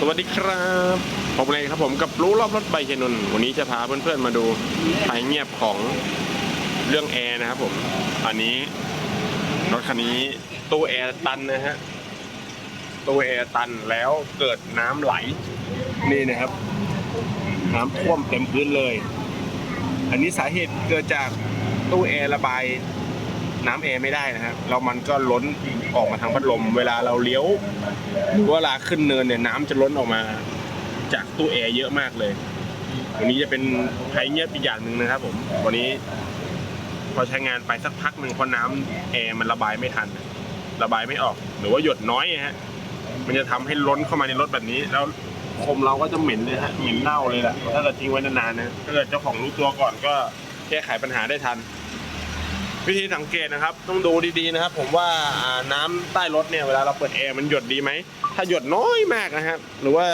สวัสดีครับผมเลยครับผมกับรู้รอบรถใบเชนนวันนี้จะพาเพื่อนๆมาดูไฟเงียบของเรื่องแอร์นะครับผมอันนี้รถคันนี้ตู้แอร์ตันนะฮะตู้แอร์ตันแล้วเกิดน้ำไหล นี่นะครับ น้ำท่วมเต็มพื้นเลย อันนี้สาเหตุเกิดจากตู้แอร์ระบาย น้ำแอร์ไม่ได้นะครับแล้วมันก็ล้นออกมาทางพัดลม เวลาเราเลี้ยวหรือว่าเวลาขึ้นเนินเนี่ยน้ำจะล้นออกมา จากตู้แอร์เยอะมากเลยวันนี้จะเป็นไฟเงียบอีกอย่างหนึ่งนะครับ ผมวันนี้ พอใช้งานไปสักพักหนึ่งพราะน้ำแอร์มันระบายไม่ทัน ระบายไม่ออก หรือว่าหยดน้อยฮะมันจะทำให้ล้นเข้ามาในรถแบบนี้ แล้วคมเราก็จะเหม็นเลยฮะเหม็นเน่าเลยแหละถ้าเกิดทิ้งไว้นานๆนะถ้าเกิดเจ้าของรู้ตัวก่อนก็แก้ไขปัญหาได้ทัน วิธีสังเกตนะครับ ต้องดูดีๆนะครับ ผมว่าน้ำใต้รถเนี่ยเวลาเราเปิดแอร์มันหยดดีไหม ถ้าหยดน้อยมากนะครับ หรือว่า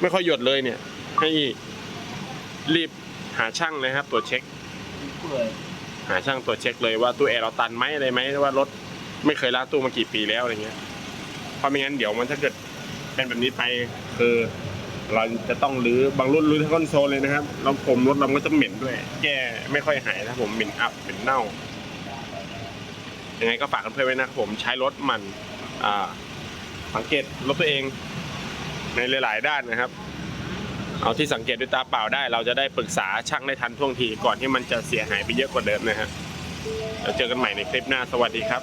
ไม่ค่อยหยดเลยเนี่ย ให้รีบหาช่างเลยครับตรวจเช็ค หาช่างตรวจเช็คเลยว่าตู้แอร์เราตันไหมอะไรไหมว่ารถไม่เคยล้างตู้มากี่ปีแล้วอะไรเงี้ย เพราะไม่งั้นเดี๋ยวมันถ้าเกิดเป็นแบบนี้ไปคือเราจะต้องรื้อบางรุ่นรื้อทั้งคอนโซลเลยนะครับแล้วผมรถเราก็จะเหม็นด้วย แก้ไม่ค่อยหายนะผมเหม็นอับเหม็นเน่า ยังไงก็ฝากกันเพื่อนไว้นะครับผมใช้รถมันสังเกตรถตัวเองในหลาย ๆ ด้านนะครับ เอาที่สังเกตด้วยตาเปล่าได้ เราจะได้ปรึกษาช่างได้ทันท่วงทีก่อนที่มันจะเสียหายไปเยอะกว่าเดิมนะฮะเราเจอกันใหม่ในคลิปหน้าสวัสดีครับ